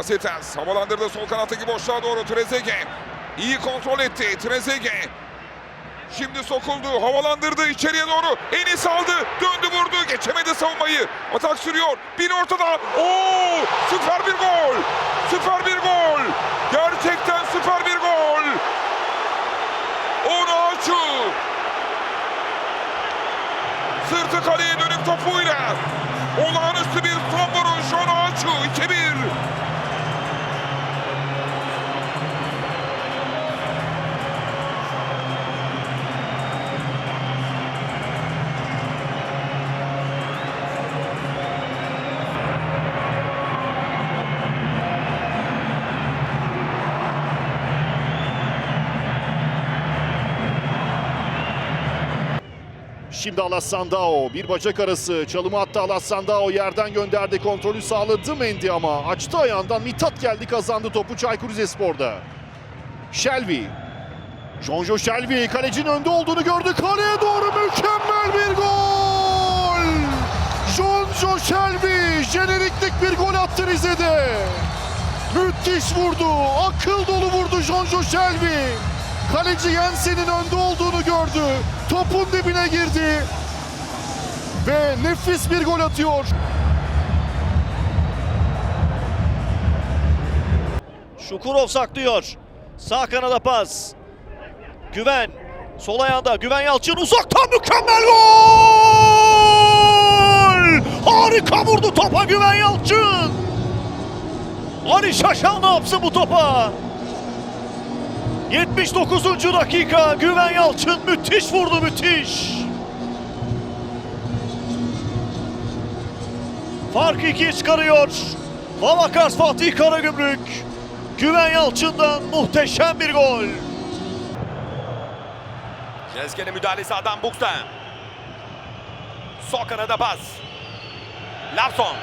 Bakasetas havalandırdı sol kanattaki boşluğa doğru Trezeguet. İyi kontrol etti Trezeguet. Şimdi sokuldu, havalandırdı içeriye doğru. Enis aldı, döndü vurdu, geçemedi savunmayı. Atak sürüyor, bir ortada. Oo, süper bir gol. Süper bir gol. Gerçekten süper bir gol. Onaçu. Sırtı kaleye dönük topuyla. Olağanüstü bir son vuruş Onaçu 2-1. Şimdi Alassandao bir bacak arası çalımı attı Alassandao yerden gönderdi kontrolü sağladı Mendy ama açtı ayağından Mithat geldi kazandı topu Çaykur Rizespor'da. Shelby. Jonjo Shelby kalecinin önde olduğunu gördü kaleye doğru mükemmel bir gol. Jonjo Shelby jeneriklik bir gol attı Rize'de. Müthiş vurdu akıl dolu vurdu Jonjo Shelby. Kaleci Jensen'in önde olduğunu gördü. Topun dibine girdi. Ve nefis bir gol atıyor. Şukurov saklıyor. Sağ kanada pas. Güven. Sol ayağında. Güven Yalçın uzaktan mükemmel gol! Harika vurdu topa Güven Yalçın. Ali Şaşal ne yapsın bu topa? 79. dakika Güven Yalçın müthiş vurdu müthiş. Fark ikiye çıkarıyor. Vavakas Fatih Karagümrük. Güven Yalçın'dan muhteşem bir gol. Rezge'nin müdahalesi adam Bux'ta. Sol kanada pas. Larsson.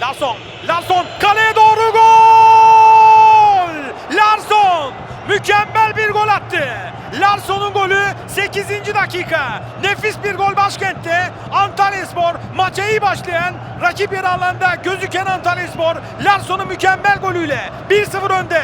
Larsson. Larsson kaleye doğru gol! Larsson mükemmel bir gol attı. Larsson'un golü 8. dakika. Nefis bir gol başkentte. Antalyaspor maça iyi başlayan rakip yarı alanda gözüken Antalyaspor Larsson'un mükemmel golüyle 1-0 önde.